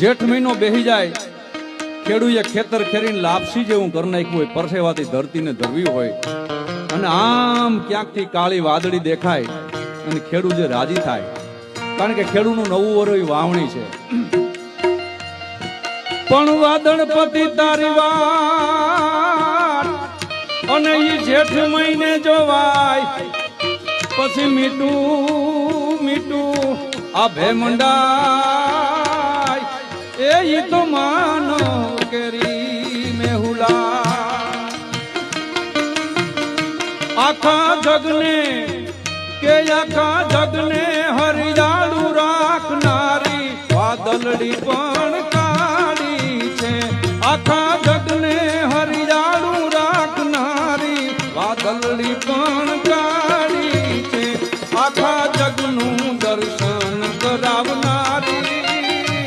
જેઠ મહિનો બેહી જાય, ખેડૂએ ખેતર ખેરીને લાપસી જેવું કરી નાખ્યું હોય, પરસેવાથી ધરતીને ધરવી હોય. અને આમ ક્યાંકથી કાળી વાદળી દેખાય અને ખેડૂત જે રાજી થાય. કારણ કે ખેડૂનું નવું વરોય વાવણી છે. પણ વાદળપતિ તારી વાત અને ઈ જેઠ મહિને જોવાય. પછી મીઠું મીઠું, આ ભેમંડાય આખા જગને કે આખા જગને હરિયાળું રાખનારી, વાદળડી પણ કાળી છે. આખા જગને હરિયાળું રાખનારી, વાદળડી પણ કાળી છે. આખા જગનું દર્શન